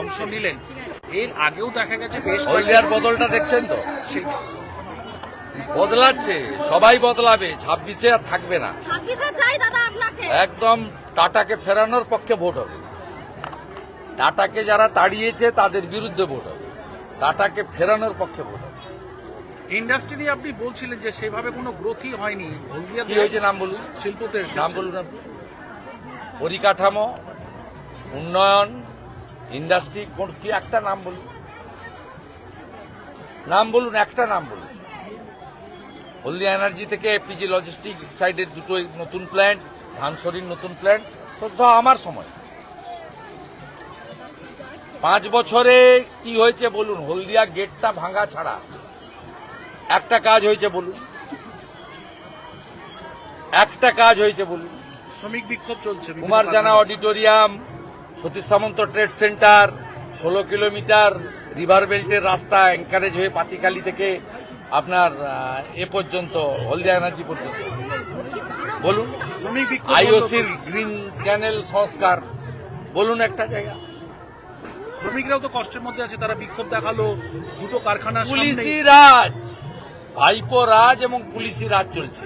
অংশ নিলেন। এর আগেও দেখা গেছে বেশ হলদিয়ার বদলটা দেখছেন তো? বদলাচ্ছে সবাই বদলাবে ছাব্বিশে আর থাকবে না। একদম টাটাকে ফেরানোর পক্ষে ভোট হবে। টাটাকে যারা তাড়িয়েছে তাদের বিরুদ্ধে ভোট হবে। টাটাকে ফেরানোর পক্ষে ভোট হবে। ইন্ডাস্ট্রি নিয়ে আপনি বলছিলেন যে সেভাবে কোনো গ্রোথই হয়নি। হলদিয়া কি হয়েছে নাম বলুন। শিল্পতে নাম বলুন আপনি। পরিকাঠামো উন্নয়ন ইন্ডাস্ট্রি কোন কি একটা নাম বলুন? নাম বলুন একটা নাম বলুন। হলদিয়া এনার্জি থেকে পিজি লজিস্টিক সাইডের দুটো নতুন প্ল্যান্ট ধানসরির নতুন প্ল্যান্ট সব আমার সময়। পাঁচ বছরে কি হয়েছে বলুন? হলদিয়া গেটটা ভাঙা ছাড়া। একটা কাজ হয়েছে বলুন। একটা কাজ হয়েছে বলুন। শ্রমিক বিক্ষোভ চলছে Kumar Jana auditorium Satish Samanta trade centre ষোলো কিলোমিটার রিভার বেল্টের রাস্তা এনকারেজ হয়ে পাতিকালি থেকে আপনার এ পর্যন্ত হলদিয়া এনার্জি পর্যন্ত। বলুন আইওসির গ্রিন ক্যানেল সংস্কার বলুন একটা জায়গা। শ্রমিকরাও তো কষ্টের মধ্যে আছে তারা বিক্ষোভ দেখাল দুটো কারখানা পুলিশি রাজ ভাইপো রাজ এবং পুলিশি রাজ চলছে।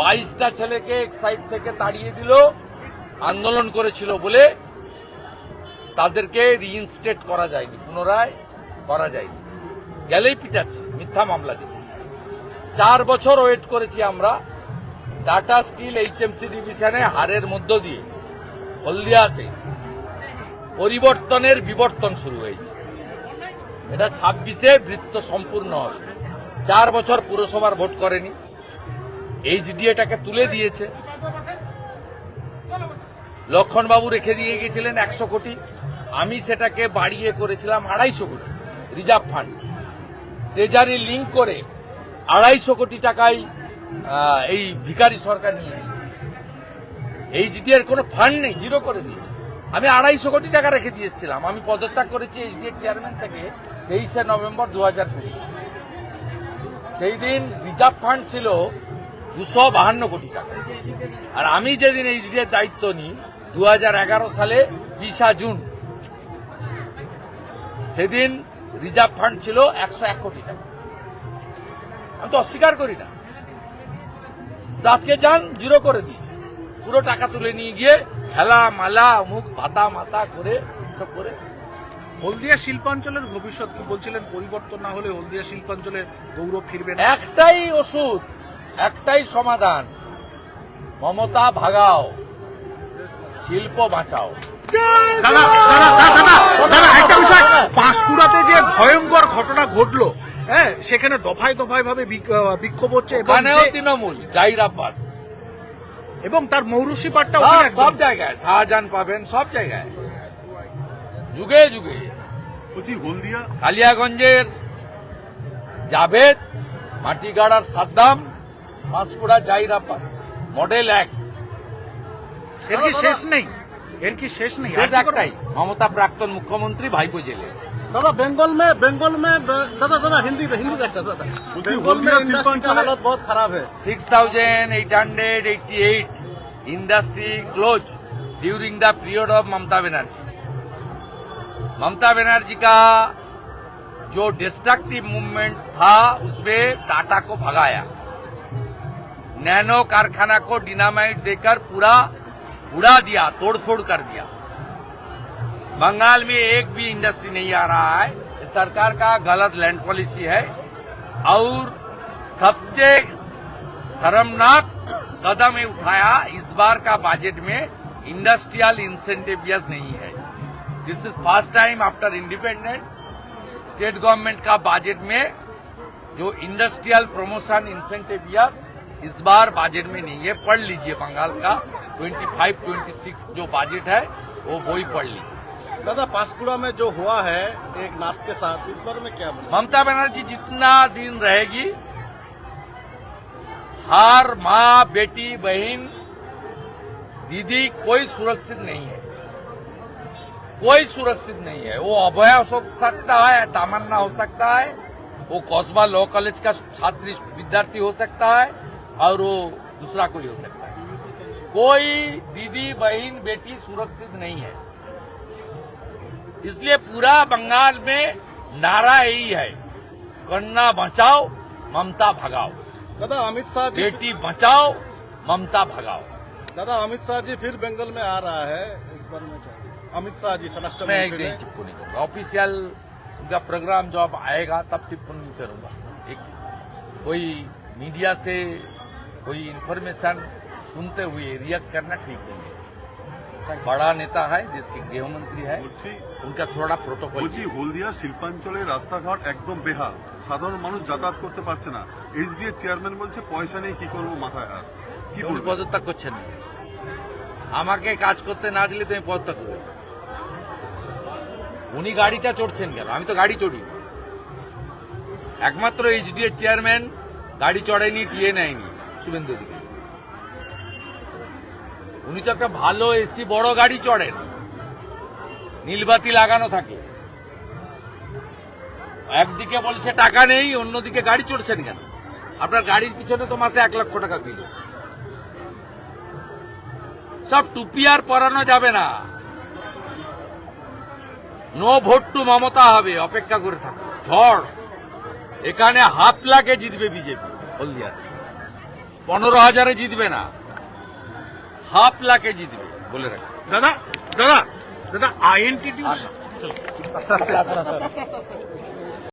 বাইশটা ছেলেকে এক সাইড থেকে তাড়িয়ে দিল আন্দোলন করেছিল বলে তাদেরকে রিইনস্টেট করা যায়নি, পুনরায় করা যায়নি। গেলেই পিটাচ্ছে, মিথ্যা মামলা দিচ্ছে। চার বছর ওয়েট করেছি আমরা টাটা স্টিল এইচএমসি ডিভিশনে হারের মধ্য দিয়ে, হলদিয়াতে। পরিবর্তনের বিবর্তন শুরু হয়েছে। এটা ছাব্বিশে বৃত্ত সম্পূর্ণ হবে। চার বছর পুরসভার ভোট করেনি। এইচডিএটাকে তুলে দিয়েছে। লক্ষণবাবু রেখে দিয়ে গেছিলেন একশো কোটি। আমি সেটাকে বাড়িয়ে করেছিলাম আড়াইশো কোটি, রিজার্ভ ফান্ড। ট্রেজারি লিঙ্ক করে আড়াইশো কোটি টাকায় এই ভিখারি সরকার নিয়ে নিয়েছে। এইচডি এর কোনো ফান্ড নেই জিরো করে দিয়েছে। আমি আড়াইশো কোটি টাকা রেখে দিয়েছিলাম আমি পদত্যাগ করেছি এইচডিএর চেয়ারম্যান থেকে তেইশে নভেম্বর দু হাজার কুড়ি। সেই দিন রিজার্ভ ফান্ড ছিল দুশো বাহান্ন কোটি টাকা। আর আমি যেদিন এইচডি এর দায়িত্ব নিই দু হাজার এগারো সালে বিশা জুন। সেদিন রিজার্ভ ফান্ড ছিল একশো এক কোটি টাকা। আমি তো অস্বীকার করি না। আজকে যান জিরো করে দিয়েছে। পুরো টাকা তুলে নিয়ে গিয়ে খেলা মালা মুখ ভাতা মাতা করে সব করে। হলদিয়া শিল্পাঞ্চলের ভবিষ্যৎ কি বলছিলেন? পরিবর্তন না হলে হলদিয়া শিল্পাঞ্চলের গৌরব ফিরবে না। একটাই ওষুধ একটাই সমাধান। মমতা ভাগাও। শিল্প বাঁচাও। দাদা দাদা দাদা দাদা দাদা একটা বিষয়। পাঁশকুড়াতে যে ভয়ঙ্কর ঘটনা ঘটলো হ্যাঁ সেখানে দফায় দফায় ভাবে বিক- বিক্ষোভ হচ্ছে ওখানেও তৃণমূল জাইর আব্বাস এবং তার মৌরুষি পাটটা সব। জায়গায় শাহজাহান পাবেন সব জায়গায়। যুগে যুগে। বলছি হলদিয়া? কালিয়াগঞ্জের জাভেদ মাটিগাড়ার সাদ্দাম পাঁশকুড়া জাইর আব্বাস মডেল এক। এর কি শেষ নেই এর কি শেষ নেই শেষ আর কি করবে? একটাই মমতা প্রাক্তন মুখ্যমন্ত্রী ভাইপো জেলে दादा बंगाल में बंगाल में दादा दादा हिंदी हिंदी देखता दादा बोलते बंगाल में हल्दिया इंडस्ट्री का शिल्पांचल- हालत बहुत खराब है six thousand eight hundred eighty eight industry close during the period of Mamata Banerjee Mamata Banerjee का जो डिस्ट्रक्टिव मूवमेंट था उसमें टाटा को भगाया नैनो कारखाना को डिनामाइट देकर पूरा उड़ा दिया, तोड़फोड़ कर दिया। बंगाल में एक भी इंडस्ट्री नहीं आ रहा है। सरकार का गलत लैंड पॉलिसी है। और सबसे शर्मनाक कदम उठाया इस बार का बजट में इंडस्ट्रियल इंसेंटिवियस नहीं है। This is first time after independent state government का बजट में जो इंडस्ट्रियल प्रमोशन इंसेंटिवियस इस बार बजट में नहीं है। पढ़ लीजिए बंगाल का। 25 26 जो बजट है वो वही पढ़ लीजिए। दादा पासकुड़ा में जो हुआ है एक नाच के साथ इस बारे में क्या ममता बनर्जी जितना दिन रहेगी हर माँ बेटी बहन दीदी कोई सुरक्षित नहीं है। कोई सुरक्षित नहीं है। वो अभय हो सकता है तमन्ना हो सकता है वो कौसबा लॉ कॉलेज का छात्र विद्यार्थी हो सकता है और वो दूसरा कोई हो सकता है। कोई दीदी बहन बेटी सुरक्षित नहीं है। इसलिए पूरा बंगाल में नारा यही है कन्ना बचाओ ममता भगाओ। दादा अमित शाह जी बेटी बचाओ ममता भगाओ। दादा अमित शाह जी फिर बंगाल में आ रहा है इस बारे में क्या? अमित शाह जी स्वराष्ट्र मैं मंत्री नहीं ने टिप्पणी करूँगा। ऑफिशियल उनका प्रोग्राम जब आएगा तब टिप्पणी करूँगा। एक कोई मीडिया से कोई इंफॉर्मेशन सुनते हुए रिएक्ट करना ठीक नहीं है बड़ा नेता है देश के गृह मंत्री है বলছি उनका थोड़ा प्रोटोकॉल বলছি হলদিয়া শিল্পাঞ্চলের রাস্তাঘাট একদম বেহাল সাধারণ মানুষ যাতায়াত করতে পারছে না এইচডিএ চেয়ারম্যান বলছে পয়সা নেই কি করবো মাথায় হাত কি উনি বলবেন পদত্যাগ করছেন না। আমাকে কাজ করতে না দিলে তুমি পদত্যাগ করবে উনি গাড়িটা চড়ছেন কেন আমি তো গাড়ি চড়ি একমাত্র এইচডিএ চেয়ারম্যান গাড়ি চড়েনি টিয়ে নেয়নি শুভেন্দু দিকে উনি তো একটা ভালো এসি, বড় গাড়ি চড়েন। নীলবাতি লাগানো থাকে। একদিকে বলছে, টাকা নেই, অন্যদিকে গাড়ি চড়ছেন কেন? আপনার গাড়ির পিছনে তো মাসে এক লক্ষ টাকা বিল। সব টুপি আর পরানো যাবে না। নো ভোট টু মমতা হবে, অপেক্ষা করে থাকো ঝড়। এখানে হাফ লাখে জিতবে বিজেপি হলদিয়া পনেরো হাজারে জিতবে না। হাফ লাখে জিতবে বলে রাখি দাদা দাদা দাদা আইএনটিটি